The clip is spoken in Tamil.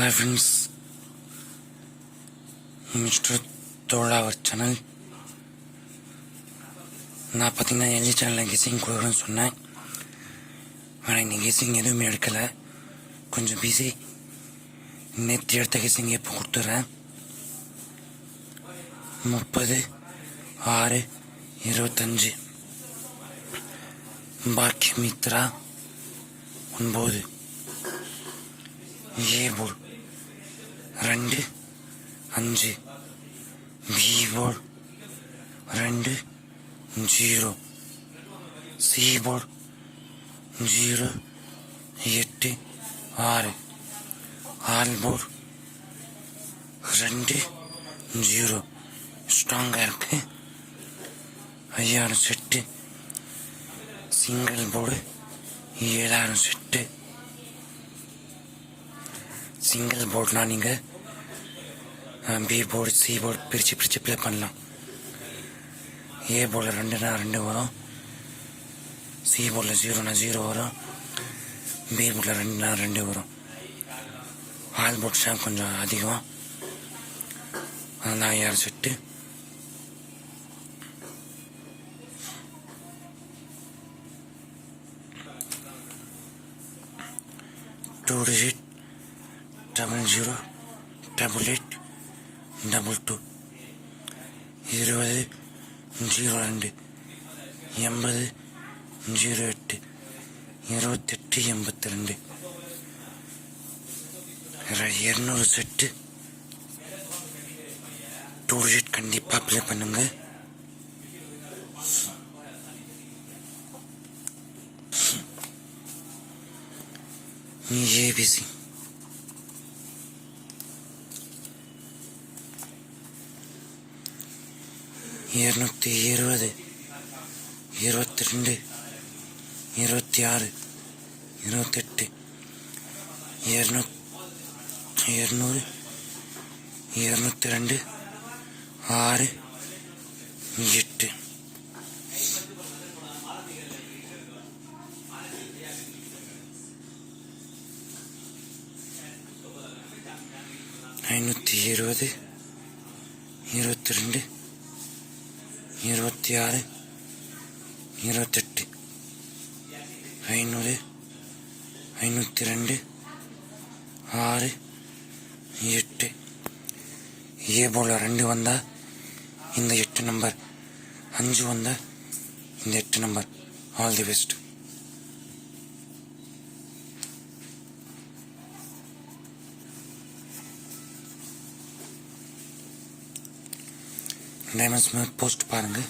Hi friends mister Thozha our channel நான் பார்த்தீங்கன்னா எல்ஜி சேனலில் கெஸிங் கொடுக்குறேன்னு சொன்னேன். ஆனால் இன்னைக்கு கெஸிங் எதுவுமே எடுக்கலை. கொஞ்சம் பிஸி நேற்று எடுத்த கெஸிங் இப்போ கொடுத்துட்றேன் முப்பது ஆறு இருபத்தஞ்சு. பாக்கியமித்ரா ஒன்பது. ஏ போர்டு ரெண்டு அஞ்சு பி போர்டு ரெண்டு ஜீரோ சி போர்டு ஜீரோ எட்டு ஆறு ஆல் போர்டு ரெண்டு ஜீரோ ஸ்ட்ராங்காக இருக்கு ஐயாயிரம் செட்டு சிங்கிள் போர்ட்னா நீங்கள் பி போர்டு சி போர்டு பிரித்து பிரித்து ப்ளே பண்ணலாம். ஏ போர்டில் ரெண்டுனா ரெண்டு வரும். சி போர்டில் ஜீரோனா ஜீரோ வரும். பி போர்டில் ரெண்டுனா ரெண்டு வரும். ஆல் போர்ட்ஸ் தான் கொஞ்சம் அதிகம். அதனால் ஐயாயிரம் set. Two digit double zero double eight double two இருபது ஜீரோ ரெண்டு. எண்பது ஜீரோ எட்டு. இருபத்தெட்டு எண்பத்தி ரெண்டு. இரநூறு செட்டு டூ ஷீட் கண்டிப்பாக அப்ளை பண்ணுங்க. ஏபிசி இருநூத்தி இருபது இருபத்தி ரெண்டு இருபத்தி ஆறு இருபத்தெட்டு இரநூ இரநூறு இரநூத்தி ரெண்டு ஆறு எட்டு. ஐநூற்றி இருபது இருபத்தி ரெண்டு இருபத்தி ஆறு இருபத்தெட்டு ஐநூறு ஐநூற்றி ரெண்டு ஆறு எட்டு. ஏ போல ரெண்டு வந்தால் இந்த எட்டு நம்பர் அஞ்சு வந்தால் இந்த எட்டு number all the best diamonds post பாருங்கள்